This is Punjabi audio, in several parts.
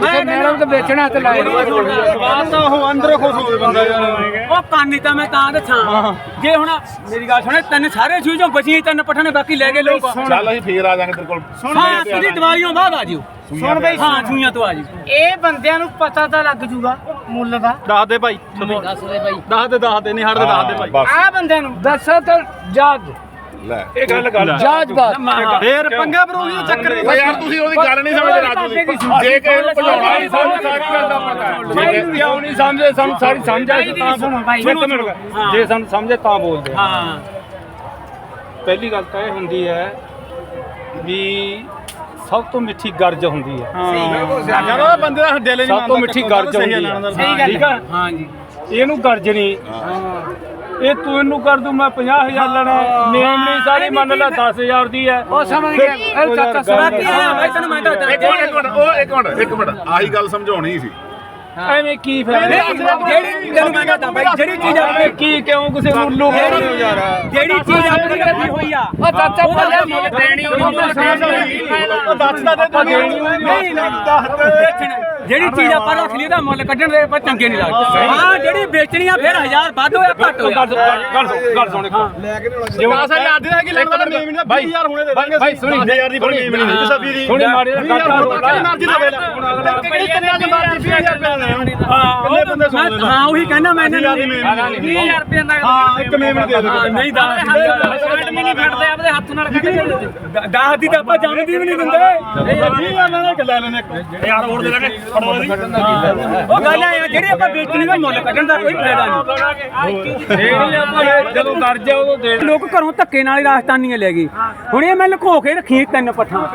ਮੈਂ ਮੈਡਮ ਤੇ ਵੇਚਣਾ ਤੇ ਲਾਏ। ਸਵਾਦ ਤਾਂ ਉਹ ਅੰਦਰੋਂ ਖੁਸ਼ ਹੋਵੇ ਬੰਦਾ ਯਾਰ। ਉਹ ਕਾਨੀ ਤਾਂ ਮੈਂ ਤਾਂ ਦੱਸਾਂ। ਜੇ ਹੁਣ ਮੇਰੀ ਗੱਲ ਸੁਣੇ ਤਿੰਨ ਸਾਰੇ ਸੂਈ ਚੋਂ ਬਚੀ ਤਿੰਨ ਪੱਠਾਂ ਨੇ ਬਾਕੀ ਲੈ ਗਏ ਲੋਕ ਚੱਲ ਅਸੀਂ ਫੇਰ ਆ ਜਾਾਂਗੇ ਤੇਰੇ ਕੋਲ। ਹਾਂ ਸਿੱਧੀ ਦੀਵਾਲੀਆਂ ਬਾਅਦ ਆ ਜਿਓ। ਸੁਣ ਬਈ। ਹਾਂ ਸੂਈਆਂ ਤੋਂ ਆ ਜਿਓ। ਇਹ ਬੰਦਿਆਂ ਨੂੰ ਪਤਾ ਤਾਂ ਲੱਗ ਜੂਗਾ ਮੁੱਲ ਦਾ। ਦੱਸ ਦੇ ਭਾਈ। ਦੱਸ ਦੇ ਭਾਈ। ਦੱਸ ਦੇ ਦੱਸ ਦੇ ਨਹੀਂ ਹਟਦੇ ਦੱਸ ਦੇ ਭਾਈ। ਆ ਬੰਦਿਆਂ ਨੂੰ ਦੱਸੋ ਤਾਂ ਜੱਜ ਲੈ। ਇਹ ਗੱਲ ਗੱਲ ਜੱਜ ਬਾਤ। ਫੇਰ ਪੰਗਾ ਪਰ ਉਹੀ ਚੱਕਰ ਓ ਯਾਰ ਤੁਸੀਂ ਉਹਦੀ ਗੱਲ ਨਹੀਂ ਸਮਝਦੇ ਰਾਜੂ ਦੀ। ਜੇ ਕਿ ਇਹਨੂੰ ਭਜਾਉਣਾ ਨਹੀਂ ਸਾਨੂੰ ਸਾਰੀ ਗੱਲ ਦਾ ਪਤਾ ਹੈ। ਜੇ ਕਿ ਕਿਉਂ ਨਹੀਂ ਸਮਝੇ ਸਾਨੂੰ ਸਾਰੀ ਸਮਝ ਆਈ ਤਾਂ ਸੁਣੋ ਭਾਈ ਸੁਣੋ ਸੁਣੋ। ਜੇ ਸਾਨੂੰ ਸਮਝੇ ਤਾਂ ਬੋਲਦੇ ਹਾਂ। ਪਹਿਲੀ ਗੱਲ ਤਾਂ ਇਹ ਹੁੰਦੀ ਹੈ ਵੀ ਸਭ ਤੋਂ ਮਿੱਠੀ ਗਰਜ ਹੁੰਦੀ ਹੈ। ਜਦੋਂ ਬੰਦੇ ਦਾ ਦਿਲ ਨਹੀਂ ਸਭ ਤੋਂ ਮਿੱਠੀ ਗਰਜ ਹੁੰਦੀ ਹੈ। ਸਹੀ ਗੱਲ ਠੀਕ ਹੈ। ਹਾਂ ਜੀ। ਇਹਨੂੰ ਗਰਜ ਨਹੀਂ। ਇਹ ਤੂੰ ਇਹਨੂੰ ਕਰ ਦੂੰ ਮੈਂ 50000 ਲੈਣਾ ਨੇਮ ਨਹੀਂ ਸਾਰੀ ਮੰਨ ਲੈ 10000 ਦੀ ਹੈ। ਉਹ ਸਮਝ ਗਿਆ। ਇਹ ਚਾਚਾ ਸੁਣਾ ਬਾਕੀ ਆ ਮੈਂ ਤੈਨੂੰ ਮੈਂ ਦੱਸਦਾ। ਇੱਕ ਮਿੰਟ ਇੱਕ ਮਿੰਟ ਉਹ ਇੱਕ ਮਿੰਟ ਇੱਕ ਮਿੰਟ। ਆਹੀ ਗੱਲ ਸਮਝਾਉਣੀ ਸੀ। ਐਵੇਂ ਕੀ ਫਾਇਦਾ ਜਿਹੜੀ ਤੈਨੂੰ ਮੈਂ ਦੱਸਦਾ ਬਾਈ ਜਿਹੜੀ ਚੀਜ਼ ਐਵੇਂ ਕੀ ਕਿਉਂ ਕਿਸੇ ਨੂੰ ਉੱਲੂ ਹੋ ਯਾਰ ਜਿਹੜੀ ਚੀਜ਼ ਆਪਣੀ ਰੱਖੀ ਹੋਈ ਆ। ਉਹ ਚਾਚਾ ਉਹਦਾ ਮੁੱਲ ਦੇਣੀ ਉਹ ਦੱਸਦਾ ਤੇ ਤੂੰ ਦੇਣੀ ਨਹੀਂ ਨਹੀਂ ਜਿਹੜੀ ਚੀਜ਼ ਆਪਾਂ ਰੱਖ ਲਈ ਉਹਦਾ ਮੁੱਲ ਕੱਢਣ ਦੇ ਪਰ ਚੰਗੇ ਨਹੀਂ ਲੱਗਦੇ। ਹਾਂ ਜਿਹੜੀ ਵੇਚਣੀ ਆ ਫਿਰ 1000 ਵੱਧ ਹੋਇਆ ਘੱਟ ਹੋਇਆ। ਗੱਲ ਸੁਣ ਗੱਲ ਸੁਣ ਜੇ 10000 ਦੇ ਕਿ ਲੈਣ ਦਾ ਨੇਮ ਨਹੀਂ 20000 ਹੁਣੇ ਦੇ ਦਾਂਗੇ ਭਾਈ ਸੁਣੀ 20000 ਦੀ ਕੋਈ ਨੇਮ ਨਹੀਂ ਸਭੀ ਦੀ। ਥੋੜੀ ਮਾੜੀ ਦਾ ਕੱਟਾ ਮਰਜ਼ੀ ਦਾ ਵੇਲਾ ਕਿਹੜੀ ਕਿੰਨੇ ਦੀ ਮਰਜ਼ੀ 20000 ਰੁਪਏ ਕਿੰਨੇ ਬੰਦੇ ਸੁਣ ਮੈਂ- ਹਾਂ ਉਹੀ ਕਹਿੰਦਾ ਮੈਂ ਇਹਨਾਂ ਨੂੰ 20000 20000 ਰੁਪਏ ਦਾ ਹਾਂ ਇੱਕ ਨੇਮ ਦੇ ਦੇ ਹਾਂ, ਨਹੀਂ ਦਾ ਸ਼ਰਟ ਵੀ ਨਹੀਂ ਫੜਦੇ ਆਪਦੇ ਹੱਥ ਨਾਲ ਕੱਢ ਦਾਹ ਦੀ ਤਾਂ ਆਪਾਂ ਜਾਣਦੀ ਵੀ ਨਹੀਂ ਦਿੰਦੇ। ਜੀ ਆ ਮੈਂ ਗੱਲ ਲੈਣੇ ਯਾਰ ਹੋਰ ਦੇ ਦੀ ਉਹ ਗੱਲ ਆ ਜਿਹੜੀ ਆਪਾਂ ਵੇਚਣੀ ਦਾ ਮੁੱਲ ਕੱਢਣ ਦਾ ਕੋਈ ਫਾਇਦਾ ਨਹੀਂ। ਜਿਹੜੀ ਆਪਾਂ ਜਦੋਂ ਕਰ ਜਾ ਉਦੋਂ ਦੇ ਲੋਕ ਘਰੋਂ ਧੱਕੇ ਨਾਲ ਹੀ ਰਾਜਸਥਾਨੀਆਂ ਲੈ ਗਏ। ਹੁਣ ਇਹ ਮੈਂ ਲੁਕੋ ਕੇ ਰੱਖੀ ਤਿੰਨ ਪੱਠਾਂ।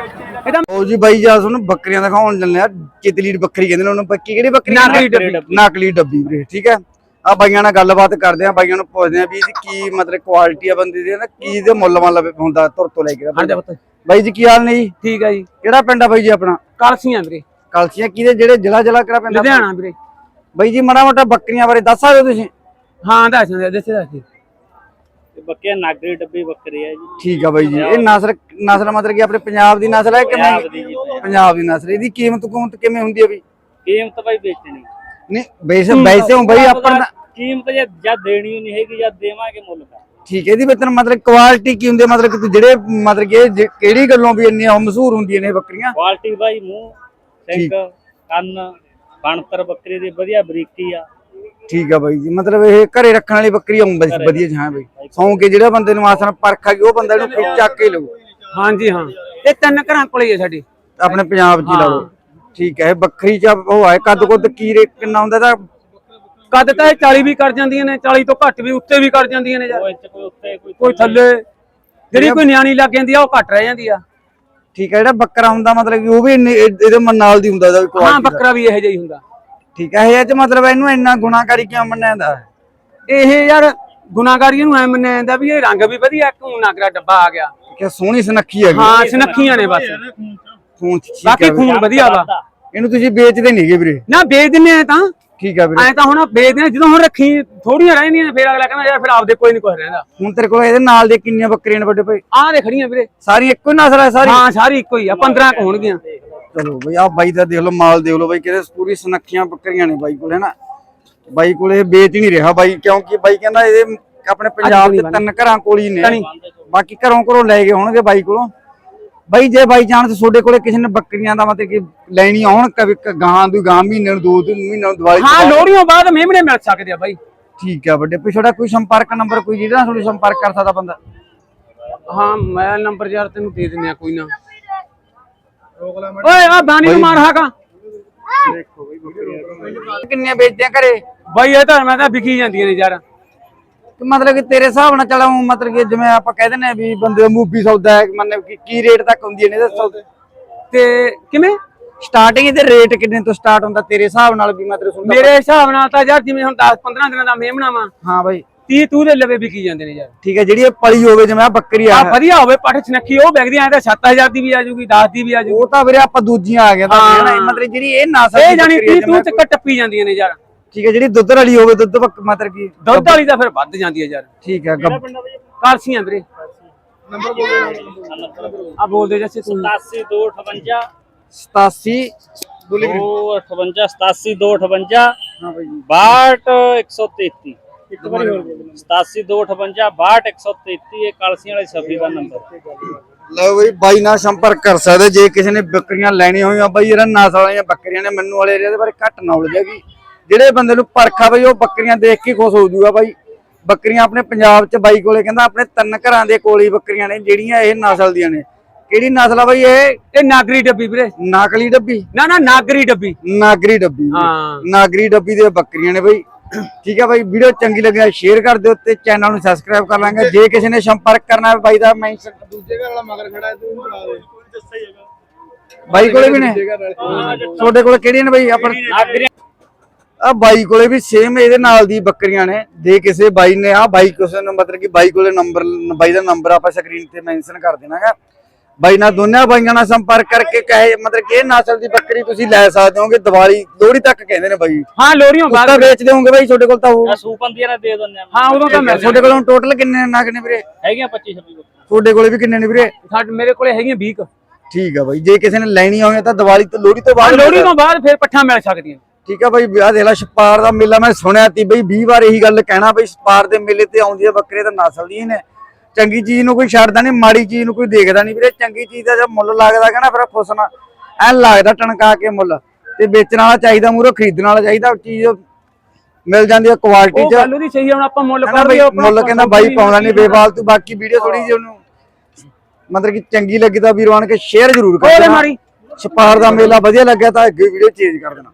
ਇਹਦਾ ਉਹ ਜੀ ਬਾਈ ਜਾ ਸੁਣ ਬੱਕਰੀਆਂ ਦਿਖਾਉਣ ਚੱਲੇ ਆ। ਕਿਤਲੀ ਬੱਕਰੀ ਕਹਿੰਦੇ ਨੇ ਉਹਨੂੰ ਬੱਕੀ ਕਿਹੜੀ ਬੱਕਰੀ? ਨਕਲੀ ਡੱਬੀ। ਨਕਲੀ ਡੱਬੀ। ਵੀਰੇ ਠੀਕ ਹੈ? ਆ ਬਾਈਆਂ ਨਾਲ ਗੱਲਬਾਤ ਕਰਦੇ ਆ ਬਾਈਆਂ ਨੂੰ ਪੁੱਛਦੇ ਆ ਵੀ ਇਹਦੀ ਕੀ ਮਤਲਬ ਕੁਆਲਿਟੀ ਆ ਬੰਦੇ ਦੀ ਨਾ ਕੀ ਇਹਦੇ ਮੁੱਲ ਮੱਲ ਹੁੰਦਾ ਤੁਰ ਤੋਂ ਲੈ ਕੇ। ਬਾਈ ਜੀ ਕੀ ਹਾਲ ਨੇ ਜੀ? ਠੀਕ ਆ ਜੀ। ਕਿਹੜਾ ਪਿੰਡ ਆ ਬਾਈ ਜੀ ਆਪਣਾ? ਕਲਸੀਆਂ ਵੀਰੇ। ਕਲਸੀਆਂ ਕਿਹਦੇ ਜਿਹੜੇ ਜ਼ਿਲ੍ਹਾ ਜ਼ਿਲ੍ਹਾ ਕਿਹੜਾ ਆ? ਲੁਧਿਆਣਾ ਵੀਰੇ। ਬਾਈ ਜੀ ਮਾੜਾ ਮੋਟਾ ਬੱਕਰੀਆਂ ਬਾਰੇ ਦੱਸ ਸਕਦੇ ਹੋ ਤੁਸੀਂ? ਹਾਂ ਦੱਸ ਦੇ ਦੱਸ ਦੱਸ ਬੱਕੀਆਂ ਨਾਗਰੀ ਡੱਬੀ ਬੱਕਰੀ ਹੈ ਜੀ। ਠੀਕ ਆ ਬਾਈ ਜੀ। ਇਹ ਨਸਲ ਨਸਲ ਮਤਲਬ ਕਿ ਆਪਣੇ ਪੰਜਾਬ ਦੀ ਨਸਲ ਹੈ ਕਿ ਪੰਜਾਬ ਦੀ ਜੀ ਦੀ। ਨਸਲ ਇਹਦੀ ਕੀਮਤ ਕੂਮਤ ਕਿਵੇਂ ਹੁੰਦੀ ਹੈ ਬਈ? ਕੀਮਤ ਭਾਈ ਵੇਚਣੀ। ਨਹੀਂ ਵੈਸੇ ਵੈਸੇ ਹੋ ਬਾਈ ਆਪਣਾ ਕੀਮਤ ਜੇ ਜਦ ਦੇਣੀ ਨਹੀਂ ਹੈਗੀ ਜਦ ਦੇਵਾਂਗੇ ਮੁੱਲ ਦਾ ਠੀਕ ਹੈ ਇਹਦੀ ਵੇਤਨ ਮਤਲਬ ਕੁਆਲਿਟੀ ਕੀ ਹੁੰਦੀ ਹੈ ਮਤਲਬ ਕਿ ਤੂੰ ਜਿਹੜੇ ਮਤਲਬ ਕਿ ਜੇ- ਕਿਹੜੀ ਗੱਲੋਂ ਵੀ ਇੰਨੀਆਂ ਮਸ਼ਹੂਰ ਹੁੰਦੀਆਂ ਨੇ ਬੱਕਰੀਆਂ? ਕੁਆਲਿਟੀ ਭਾਈ ਮੂੰਹ। ਸਿੰਘ ਕੰਨ ਬਣਤਰ ਬੱਕਰੀ ਦੀ ਵਧੀਆ ਬਰੀਕੀ ਆ। ਠੀਕ ਆ ਬਾਈ ਜੀ ਮਤਲਬ ਇਹ ਘਰੇ ਰੱਖਣ ਵਾਲੀ ਬੱਕਰੀ ਆਉਂ ਬਸ ਵਧੀਆ ਜਹਾਂ ਬਾਈ। ਸੌਂ ਕੇ ਜਿਹੜਾ ਬੰਦੇ ਨੂੰ ਆਸਨ ਪਰਖ ਆ ਗਈ ਉਹ ਬੰਦਾ ਇਹਨੂੰ ਫਿਰ ਚੱਕ ਕੇ ਲਊ। ਹਾਂਜੀ ਹਾਂ। ਇਹ ਤਿੰਨ ਘਰਾਂ ਕੋਲੇ ਹੀ ਆ ਸਾਡੇ। ਆਪਣੇ ਪੰਜਾਬ 'ਚ ਹੀ। ਲਾ ਲਓ ਠੀਕ ਹੈ ਇਹ ਬੱਕਰੀ ਚ ਉਹ ਹੈ ਕੱਦ ਕੁੱਦ ਕੀ ਰੇ ਕਿੰਨਾ ਹੁੰਦਾ ਇਹਦਾ? ਕੱਦ ਤਾਂ ਇਹ 40 ਵੀ ਕਰ ਜਾਂਦੀਆਂ ਨੇ 40 ਤੋਂ ਘੱਟ ਵੀ ਉੱਤੇ ਵੀ ਕਰ ਜਾਂਦੀਆਂ ਨੇ ਯਾਰ। ਕੋਈ ਇੱਥੇ ਕੋਈ ਉੱਤੇ ਕੋਈ ਕੋਈ ਥੱਲੇ। ਜਿਹੜੀ ਕੋਈ ਨਿਆਣੀ ਲੱਗ ਜਾਂਦੀ ਆ ਉਹ ਘੱਟ ਰਹਿ ਜਾਂਦੀ ਆ। ਠੀਕ ਹੈ ਜਿਹੜਾ ਬੱਕਰਾ ਹੁੰਦਾ ਮਤਲਬ ਕਿ ਉਹ ਵੀ ਇੰਨੇ- ਇਹ- ਇਹਦੇ ਮਨ ਨਾਲ ਦੀ ਹੁੰਦਾ ਇਹਦਾ ਵੀ ਹਾਂ। ਬੱਕਰਾ ਵੀ ਇਹੋ ਜਿਹਾ ਹੀ ਹੁੰਦਾ। ਠੀਕ ਹੈ ਇਹ ਚ ਮਤਲਬ ਇਹਨੂੰ ਇੰਨਾ ਗੁਨਾਹਕਾਰੀ ਕਿਉਂ ਮੰਨਿਆ ਜਾਂਦਾ? ਹੈ ਇਹ ਯਾਰ ਗੁਨਾਹਗਾਰੀਆਂ ਨੂੰ ਐ ਮੰਨਿਆ ਜਾਂਦਾ ਵੀ ਇਹ ਰੰਗ ਵੀ ਵਧੀਆ ਘੂਨ ਨਾਗਰਾ ਡੱਬਾ ਆ ਗਿਆ। ਕਿ ਸੋਹਣੀ ਸੁਨੱਖੀ ਹੈਗੀ। ਹਾਂ ਸਨੱਖੀਆਂ ਨੇ ਬਸ। ਖੂਨ ਚ। ਠੀਕ ਬਾਕੀ ਹੈ ਵੀਰੇ। ਖੂਨ ਵਧੀਆ ਵਾ। ਇਹਨੂੰ ਤੁਸੀਂ ਵੇਚਦੇ ਨਹੀਂਗੇ ਵੀਰੇ। ਨਾ ਵੇਚ ਦਿੰਨੇ ਆ ਤਾਂ। ਠੀਕ ਹੈ ਵੀਰੇ। ਐ ਤਾਂ ਹੁਣ ਵੇਚਦੇ ਆ ਜਦੋਂ ਹੁਣ ਰੱਖੀ ਥੋੜੀਆਂ ਰਹਿੰਦੀਆਂ ਨੇ ਫੇਰ ਅਗਲਾ ਕਹਿੰਦਾ ਯਾਰ ਫਿਰ ਆਪਦੇ ਕੋਈ ਨਹੀਂ ਕੁਝ ਰਹਿੰਦਾ। ਹੁਣ ਤੇਰੇ ਕੋਲ ਇਹਦੇ ਨਾਲ ਦੇ ਕਿੰਨੀਆਂ ਬੱਕਰੀਆਂ ਨੇ ਵੱਡੇ ਭਾਈ? ਆਹ ਦੇ ਖੜੀਆਂ ਵੀਰੇ। ਸਾਰੀ ਇੱਕੋ ਹੀ ਨਸਲ ਹੈ ਸਾਰੀ? ਹਾਂ ਸਾਰੀ ਇੱਕੋ ਹੀ ਆ 15 ਕੁ ਹੋਣਗੀਆਂ। ਚਲੋ ਬਈ ਆ ਬਾਈ ਦਾ ਦੇਖ ਲਓ ਮਾਲ ਦੇਖ ਲਓ ਬਾਈ ਕਿਹਦੇ ਪੂਰੀ ਸੁਨੱਖੀਆਂ ਬੱਕਰੀਆਂ ਨੇ ਬਾਈ ਕੋਲ ਹੈਨਾ? ਬਾਈ ਕੋਲ ਇਹ ਵੇਚ ਨਹੀਂ ਰਿਹਾ ਬਾਈ ਕਿਉਂਕਿ ਬਾਈ ਕਹਿੰਦਾ ਇਹਦੇ ਆਪਣੇ ਪੰਜਾਬ ਦੇ ਤਿੰਨ ਘਰਾਂ ਕੋਲ ਹੀ ਨੇ। ਬਾਕੀ ਘਰੋਂ ਘਰੋਂ ਲੈ ਗਏ ਹੋਣਗੇ ਬਾਈ ਕੋਲੋਂ। ਬਾਈ ਜੇ ਬਾਈ ਚਾਂਸ ਤੁਹਾਡੇ ਕੋਲੇ ਕਿਸੇ ਨੇ ਬੱਕਰੀਆਂ ਦਾ ਮਤਲਬ ਕਿ ਲੈਣੀ ਹੋਣ ਕਦੇ ਗਾਂ ਦੀ ਗਾਂ ਮਹੀਨੇ ਨੂੰ ਦੋ ਤਿੰਨ ਮਹੀਨੇ ਨੂੰ ਦਿਵਾਲੀ ਤੋਂ ਹਾਂ। ਲੋਹੜੀਆਂ ਬਾਅਦ ਮੇਮਣੇ ਮਿਲ ਸਕਦੇ ਆ ਬਾਈ। ਠੀਕ ਹੈ ਵੱਡੇ ਪਿਛੋੜਾ ਕੋਈ ਸੰਪਰਕ ਨੰਬਰ ਕੋਈ ਜਿਹੜਾ ਤੁਹਾਨੂੰ ਸੰਪਰਕ ਕਰ ਸਕਦਾ ਬੰਦਾ? ਹਾਂ ਮੈਂ ਨੰਬਰ ਯਾਰ ਤੈਨੂੰ ਦੇ ਦਿੰਨੇ ਆ ਕੋਈ ਨਾ। ਓਏ ਆ ਬਾਣੀ ਨੂੰ ਮਾਰ ਹਾਕਾ। ਕਿੰਨੇ ਵੇਚਦੇ ਆ ਘਰੇ? ਬਾਈ ਇਹ ਤਾਂ ਮੈਂ ਤਾਂ ਵਿਕੀ ਜਾਂਦੀਆਂ ਨੇ ਯਾਰ। ਮਤਲਬ ਕਿ ਤੇਰੇ ਹਿਸਾਬ ਨਾਲ ਚਲਾਉਂ ਮਤਲਬ ਕਿ ਜਿਵੇਂ ਆਪਾਂ ਕਹਿ ਆ ਵੀ ਬੰਦੇ ਦਾ ਮੂਵੀ ਸੌਦਾ ਹੈ ਮਤਲਬ ਕਿ ਕੀ ਰੇਟ ਤੱਕ ਹੁੰਦੀ ਨੇ ਇਹਦੇ ਸੌਦੇ ਤੇ ਕਿਵੇਂ? ਸਟਾਰਟਿੰਗ ਇਹਦੇ ਰੇਟ ਕਿੰਨੇ ਤੋਂ ਸਟਾਰਟ ਹੁੰਦਾ ਤੇਰੇ ਹਿਸਾਬ ਨਾਲ ਵੀ ਮਤਲਬ ਸੁਣਦਾ ਮੇਰੇ ਹਿਸਾਬ ਨਾਲ ਤਾਂ ਯਾਰ ਜਿਵੇਂ ਹੁਣ 10 15 ਦਿਨਾਂ ਦਾ ਮੇਮਣਾ ਵਾ ਹਾਂ ਬਾਈ। 30 ਤੂੰ ਦੇ ਲਵੇ ਵਿਕੀ ਜਾਂਦੇ ਨੇ ਯਾਰ। ਠੀਕ ਹੈ ਜਿਹੜੀ ਇਹ ਪਲੀ ਹੋਵੇ ਜਿਵੇਂ ਆ ਬੱਕਰੀ ਆ। ਆ ਵਧੀਆ ਹੋਵੇ ਪੱਠ ਚਨੱਖੀ ਉਹ ਵਿਕਦੀ ਐ ਤਾਂ 7000 ਦੀ ਵੀ ਆ ਜੂਗੀ 10 ਦੀ ਵੀ ਆ ਜੂਗੀ। ਉਹ ਤਾਂ ਵੀਰੇ ਆਪਾਂ ਦੂਜੀਆਂ ਆ ਗਿਆ ਤਾਂ ਮਤਲਬ ਜਿਹੜੀ ਇਹ ਨਸਲ ਇਹ ਦੀ ਜਾਨੀ ਬੱਕਰੀ ਆ 30 ਤੂੰ ਚ ਟੱਪੀ ਜਾਂਦੀਆਂ ਨੇ ਯਾਰ। ਠੀਕ ਹੈ ਜਿਹੜੀ ਦੁੱਧ ਵਾਲੀ ਹੋਵੇ ਦੁੱਧ ਬੱਕ- ਮਤਲਬ ਕਿ ਦੁੱਧ ਵਾਲੀ ਤਾਂ ਫਿਰ ਵੱਧ ਜਾਂਦੀ ਹੈ ਯਾਰ। ਠੀਕ ਹੈ ਗੱਬ- ਕਾਲਸੀਆਂ ਵੀਰੇ। ਆ ਬੋਲਦੇ ਜੱਸੇ ਤੂੰ 82 258 87 258 87 258 ਹਾਂ ਬਾਈ 62 133 ਇੱਕ ਵਾਰੀ ਹੋਰ 87 258 62 133 ਇਹ ਕਲਸੀਆਂ ਵਾਲੀ ਸਫੀ ਦਾ ਨੰਬਰ। ਲਓ ਬਈ ਬਾਈ ਨਾਲ ਸੰਪਰਕ ਕਰ ਸਕਦੇ ਜੇ ਕਿਸੇ ਨੇ ਬੱਕਰੀਆਂ ਲੈਣੀਆਂ ਹੋਈਆਂ। ਬਾਈ ਇਹਨਾਂ ਨਸਲ ਵਾਲੀਆਂ ਬੱਕਰੀਆਂ ਨੇ ਮੈਨੂੰ ਵਾਲੇ ਇਹਦੇ ਬਾਰੇ ਘੱਟ ਨੌਲੇਜ ਹੈਗੀ। ਜਿਹੜੇ ਬੰਦੇ ਨੂੰ ਪਰਖਾ ਬਈ ਉਹ ਬੱਕਰੀਆਂ ਦੇਖ ਕੇ ਖੁਸ਼ ਹੋ ਜਾਊਗਾ ਬਾਈ। ਬੱਕਰੀਆਂ ਆਪਣੇ ਪੰਜਾਬ 'ਚ ਬਾਈ ਕੋਲੇ ਕਹਿੰਦਾ ਆਪਣੇ ਤਿੰਨ ਘਰਾਂ ਦੇ ਕੋਲ ਹੀ ਬੱਕਰੀਆਂ ਨੇ ਜਿਹੜੀਆਂ ਇਹ ਨਸਲ ਦੀਆਂ ਨੇ। ਕਿਹੜੀ ਨਸਲ ਆ ਬਾਈ ਇਹ? ਇਹ ਨਾਗਰੀ ਡੱਬੀ ਵੀਰੇ। ਨਾਕਲੀ ਡੱਬੀ? ਨਾ ਨਾ ਨਾਗਰੀ ਡੱਬੀ। ਨਾਗਰੀ ਡੱਬੀ। ਹਾਂ। ਨਾਗਰੀ ਡੱਬੀ ਦੀਆਂ ਬੱਕਰੀਆਂ ਨੇ ਬਈ। ਠੀਕ ਹੈ ਬਾਈ ਵੀਡੀਓ ਚੰਗੀ ਲੱਗੀ ਸ਼ੇਅਰ ਕਰ ਦਿਓ ਤੇ ਚੈਨਲ ਨੂੰ ਸਬਸਕ੍ਰਾਈਬ ਕਰ ਲਾਂਗੇ। ਜੇ ਕਿਸੇ ਨੇ ਸੰਪਰਕ ਕਰਨਾ ਹੈ ਬਾਈ ਦਾ ਮੈਂਸ਼ਨ ਦੂਜੇ ਘਰ ਵਾਲਾ ਮਗਰ ਖੜਾ ਹੈ ਤੂੰ ਬੁਲਾ ਦੇ। ਬਾਈ ਕੋਲੇ ਵੀ ਨੇ? ਤੁਹਾਡੇ ਕੋਲ ਕਿਹੜੀਆਂ ਨੇ ਬਾਈ? ਆਪਣ ਆ ਬਾਈ ਕੋਲੇ ਵੀ ਸੇਮ ਇਹਦੇ ਨਾਲ ਦੀ ਬੱਕਰੀਆਂ ਨੇ। ਜੇ ਕਿਸੇ ਬਾਈ ਨੇ ਆ ਬਾਈ ਕਿਸੇ ਨੂੰ ਮਤਲਬ ਕਿ ਬਾਈ ਕੋਲੇ ਨੰਬਰ ਬਾਈ ਦਾ ਨੰਬਰ ਆਪਾਂ ਸਕਰੀਨ ਤੇ ਮੈਂਸ਼ਨ ਕਰ ਦੇਣਾਗਾ। ਬਾਈ ਨਾਲ ਦੋਨਾਂ ਬਾਈਆਂ ਨਾਲ ਸੰਪਰਕ ਕਰਕੇ ਕਹੇ ਮਤਲਬ ਕਿ ਇਹ ਨਸਲ ਦੀ ਬੱਕਰੀ ਤੁਸੀਂ ਲੈ ਸਕਦੇ ਹੋਗੇ ਦੀਵਾਲੀ ਲੋਹੜੀ ਤੱਕ ਕਹਿੰਦੇ ਨੇ ਬਾਈ। ਹਾਂ ਲੋਰੀਆਂ ਬਾਅਦ ਤਾਂ ਵੇਚ ਦਿਓਗੇ ਬਾਈ ਤੁਹਾਡੇ ਕੋਲ ਤਾਂ ਉਹ। ਆ ਸੂਪੰਦੀਆਂ ਨੇ ਦੇ ਦਿੰਦੇ ਆ ਹਾਂ ਉਦੋਂ ਤਾਂ ਮੈਂ ਤੁਹਾਡੇ ਕੋਲ ਟੋਟਲ ਕਿੰਨੇ ਨਗ ਨੇ ਵੀਰੇ? ਹੈਗੀਆਂ 25 26 ਤੁਹਾਡੇ ਕੋਲੇ ਵੀ ਕਿੰਨੇ ਨੇ ਵੀਰੇ? ਸਾਡੇ ਮੇਰੇ ਕੋਲੇ ਹੈਗੀਆਂ 20 ਠੀਕ ਆ ਬਾਈ ਜੇ ਕਿਸੇ ਨੇ ਲੈਣੀ ਹੋਵੇ ਤਾਂ ਦੀਵਾਲੀ ਤੋਂ ਲੋਹੜੀ ਤੋਂ ਬਾਅਦ ਲੋਰੀ ਤੋਂ ਬਾਅਦ ਫਿਰ ਪੱਠਾ ਮਿਲ ਸਕਦੀਆਂ। ਠੀਕ ਆ ਬਾਈ ਵਿਆਹ ਦੇਖ ਲਾ ਛਪਾਰ ਦਾ ਮੇਲਾ ਮੈਂ ਸੁਣਿਆ ਤੀ ਬਈ 20 ਵਾਰ ਇਹੀ ਗੱਲ ਕਹਿਣਾ ਬਈ ਛਪਾਰ ਦੇ ਮੇਲੇ ਤੇ ਆਉਂਦੀਆਂ ਬੱਕਰੇ ਤਾਂ ਨਸਲ ਹੀ ਨੇ। ਚੰਗੀ ਚੀਜ਼ ਨੂੰ ਕੋਈ ਛੱਡਦਾ ਨਹੀਂ ਮਾੜੀ ਚੀਜ਼ ਨੂੰ ਕੋਈ ਦੇਖਦਾ ਨਹੀਂ ਵੀਰੇ। ਚੰਗੀ ਚੀਜ਼ ਦਾ ਜਦ ਮੁੱਲ ਲੱਗਦਾ ਕਹਿੰਦਾ ਫਿਰ ਖੁਸ਼ ਨਾ। ਐ ਲੱਗਦਾ ਟਣਕਾ ਕੇ ਮੁੱਲ। ਤੇ ਵੇਚਣ ਵਾਲਾ ਚਾਹੀਦਾ ਮੂਰੋ ਖਰੀਦਣ ਵਾਲਾ ਚਾਹੀਦਾ ਚੀਜ਼ ਮਿਲ ਜਾਂਦੀ ਆ ਕੁਆਲਿਟੀ ਚ। ਗੱਲ ਉਹਦੀ ਸਹੀ ਆ, ਹੁਣ ਆਪਾਂ ਮੁੱਲ ਕਹਿੰਦਾ ਕਰ ਬਈ ਲਿਓ ਆਪਣਾ ਮੁੱਲ ਕਹਿੰਦਾ ਬਾਈ ਪਾਉਂਦਾ ਨਹੀਂ ਬੇਫਾਲਤੂ ਬਾਕੀ ਵੀਡੀਓ ਥੋੜੀ ਜਿਹੀ ਉਹਨੂੰ ਮਤਲਬ ਕਿ ਚੰਗੀ ਲੱਗੀ ਤਾਂ ਵੀਰਵਾਨ ਕੇ ਸ਼ੇਅਰ ਜ਼ਰੂਰ ਕਰ ਦੇਣਾ। ਛਪਾਰ ਦਾ ਮੇਲਾ ਵਧੀਆ ਲੱਗਿਆ ਤਾਂ ਅੱਗੇ ਵੀਡੀਓ ਚੇਂਜ ਕਰ ਦੇਣਾ।